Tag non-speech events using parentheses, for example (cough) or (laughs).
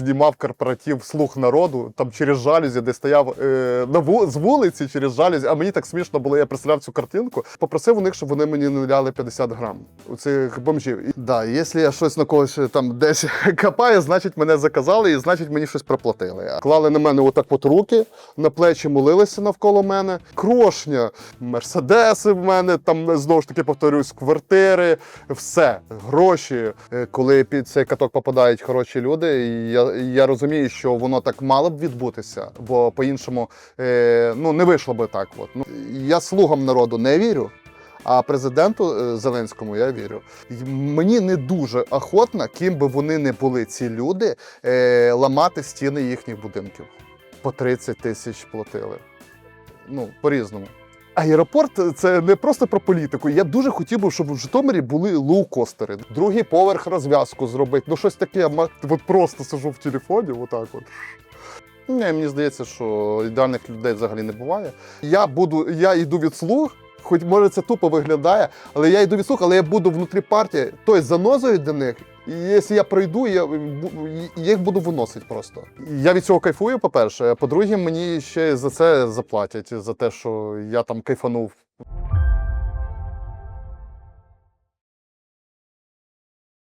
Знімав корпоратив слух народу там через жалюзі, де стояв е, на ву, з вулиці через жалюзі. А мені так смішно було, я представляв цю картинку. Попросив у них, щоб вони мені нуляли 50 грам у цих бомжів. Да, якщо я щось на когось е, там десь (laughs) копаю, значить мене заказали, і значить мені щось проплатили. Клали на мене отак от руки, на плечі молилися навколо мене. Крошня, мерседеси в мене, там знову ж таки повторюсь, квартири, все, гроші. Е, Коли під цей каток попадають хороші люди, я, я розумію, що воно так мало б відбутися, бо по-іншому е, ну, не вийшло би так. От. Ну, я слугам народу не вірю. А президенту е, Зеленському я вірю. Мені не дуже охотно, ким би вони не були ці люди, е, ламати стіни їхніх будинків. По 30 тисяч платили. Ну, по-різному. Аеропорт це не просто про політику. Я дуже хотів би, щоб в Житомирі були лоукостери. Другий поверх розв'язку зробити. Ну, щось таке. я От просто сижу в телефоні, отак от. Ні, мені здається, що ідеальних людей взагалі не буває. Я буду, я йду від слуг, хоч може це тупо виглядає, але я йду від але я буду внутрі партії, тобто занозою для них. І якщо я пройду, я, я їх буду виносити просто. Я від цього кайфую, по-перше. А По-друге, мені ще за це заплатять, за те, що я там кайфанув.